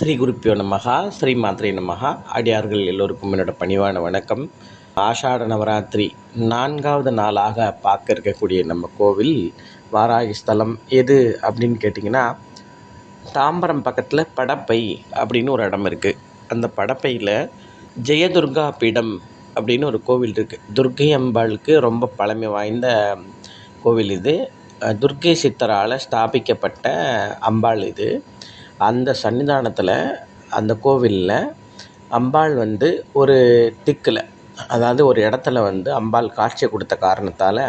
ஸ்ரீ குருப்பியோ நமகா ஸ்ரீ மாத்ரே நமகா அடியார்கள் எல்லோருக்கும் என்னோட பணிவான வணக்கம். ஆஷாட நவராத்திரி நான்காவது நாளாக பார்க்க இருக்கக்கூடிய நம்ம கோவில் வாராகி ஸ்தலம் எது அப்படின்னு கேட்டிங்கன்னா தாம்பரம் பக்கத்தில் படப்பை அப்படின்னு ஒரு இடம் இருக்குது அந்த படப்பையில் ஜெயதுர்கா பீடம் அப்படின்னு ஒரு கோவில் இருக்குது துர்க்கை அம்பாளுக்கு ரொம்ப பழமை வாய்ந்த கோவில் இது. துர்க்கை சித்தரால் ஸ்தாபிக்கப்பட்ட அம்பாள் இது. அந்த சன்னிதானத்தில் அந்த கோவிலில் அம்பாள் வந்து ஒரு திக்கில் அதாவது ஒரு இடத்துல வந்து அம்பாள் காட்சி கொடுத்த காரணத்தால்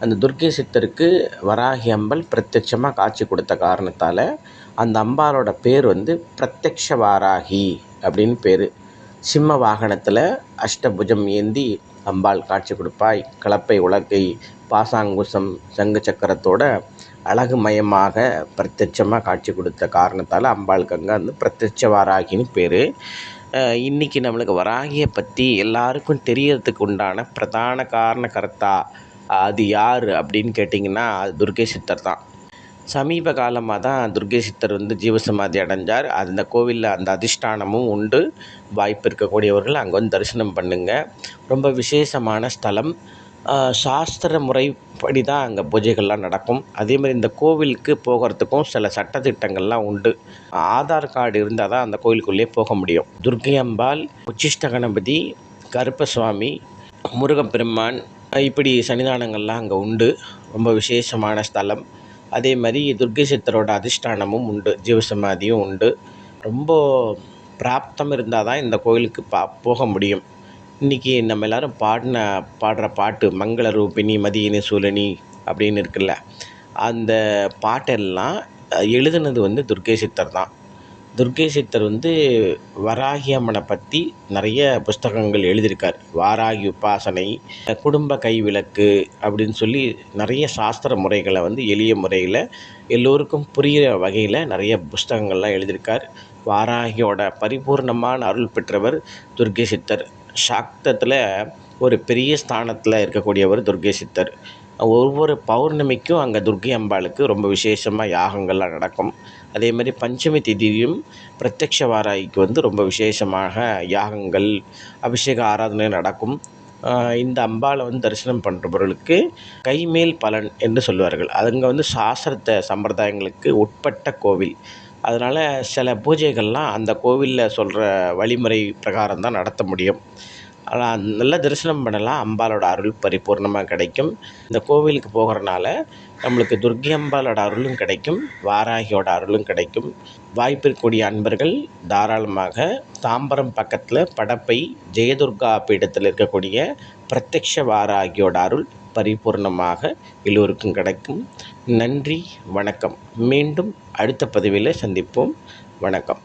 அந்த துர்க்கை சித்தருக்கு வராகி அம்பாள் பிரத்யட்சமாக காட்சி கொடுத்த காரணத்தால் அந்த அம்பாளோட பேர் வந்து பிரத்யக்ஷ வாராகி அப்படின்னு பேர். சிம்ம வாகனத்தில் அஷ்டபுஜம் ஏந்தி அம்பாள் காட்சி கொடுப்பாய் கலப்பை உலக்கை பாசாங்குசம் சங்கு சக்கரத்தோட அழகுமயமாக பிரத்யட்சமாக காட்சி கொடுத்த காரணத்தால் அம்பாள் அங்கே வந்து பிரத்யட்ச வாராகின்னு பேர் இன்றைக்கி நம்மளுக்கு வராகியை பற்றி எல்லாருக்கும் தெரியறதுக்கு உண்டான பிரதான காரண கர்த்தா அது யார் அப்படின்னு கேட்டிங்கன்னா அது துர்கை சித்தர் தான். சமீப காலமாக தான் துர்கை சித்தர் வந்து ஜீவசமாதி அடைஞ்சார். அந்த கோவிலில் அந்த அதிஷ்டானமும் உண்டு. வாய்ப்பு இருக்கக்கூடியவர்கள் அங்கே வந்து தரிசனம் பண்ணுங்கள் ரொம்ப விசேஷமான ஸ்தலம். சாஸ்திர முறைப்படி தான் அங்கே பூஜைகள்லாம் நடக்கும். அதேமாதிரி இந்த கோவிலுக்கு போகிறதுக்கும் சில சட்டத்திட்டங்கள்லாம் உண்டு. ஆதார் கார்டு இருந்தால் தான் அந்த கோவிலுக்குள்ளேயே போக முடியும். துர்கை அம்பாள் உச்சிஷ்ட கணபதி கருப்பசுவாமி முருகப்பெருமான் இப்படி சன்னிதானங்கள்லாம் அங்கே உண்டு. ரொம்ப விசேஷமான ஸ்தலம். அதே மாதிரி துர்கை சித்தரோட அதிஷ்டானமும் உண்டு. ஜீவசமாதியும் உண்டு. ரொம்ப பிராப்தம் இருந்தால் தான் இந்த கோயிலுக்கு பா போக முடியும். இன்றைக்கி நம்ம எல்லோரும் பாடின பாடுற பாட்டு மங்கள ரூபிணி மதியினி சூலனி அப்படின்னு இருக்குல்ல அந்த பாட்டெல்லாம் எழுதுனது வந்து துர்கை சித்தர் தான். துர்கே சித்தர் வந்து வராகி அம்மனை பற்றி நிறைய புஸ்தகங்கள் எழுதியிருக்கார். வாராகி உபாசனை குடும்ப கைவிளக்கு அப்படின்னு சொல்லி நிறைய சாஸ்திர முறைகளை வந்து எளிய முறையில் எல்லோருக்கும் புரிகிற வகையில் நிறைய புஸ்தகங்கள்லாம் எழுதியிருக்கார். வாராகியோட பரிபூர்ணமான அருள் பெற்றவர் துர்கே சித்தர். சாக்தத்தில் ஒரு பெரிய ஸ்தானத்தில் இருக்கக்கூடியவர் துர்கை சித்தர். ஒவ்வொரு பௌர்ணமிக்கும் அங்கே துர்கை அம்பாளுக்கு ரொம்ப விசேஷமாக யாகங்கள்லாம் நடக்கும். அதே மாதிரி பஞ்சமி திதியும் பிரத்யக்ஷ வாராய்க்கு வந்து ரொம்ப விசேஷமாக யாகங்கள் அபிஷேக ஆராதனை நடக்கும். இந்த அம்பாவை வந்து தரிசனம் பண்ணுறவர்களுக்கு கைமேல் பலன் என்று சொல்லுவார்கள். அதுங்க வந்து சாஸ்திரத்தை சம்பிரதாயங்களுக்கு உட்பட்ட கோவில். அதனால் சில பூஜைகள்லாம் அந்த கோவிலில் சொல்கிற வழிமுறை பிரகாரம் தான் நடத்த முடியும். ஆனால் நல்லா தரிசனம் பண்ணலாம். அம்பாலோட அருள் பரிபூர்ணமாக கிடைக்கும். இந்த கோவிலுக்கு போகிறனால நம்மளுக்கு துர்கை அம்பாலோட அருளும் கிடைக்கும். வாராகியோட அருளும் கிடைக்கும். வாய்ப்பிற்குரிய அன்பர்கள் தாராளமாக தாம்பரம் பக்கத்தில் படப்பை ஜெயதுர்கா பீடத்தில் இருக்கக்கூடிய பிரத்யக்ஷ வாராகியோட அருள் பரிபூர்ணமாக எல்லோருக்கும் கிடைக்கும். நன்றி வணக்கம். மீண்டும் அடுத்த பதிவில் சந்திப்போம். வணக்கம்.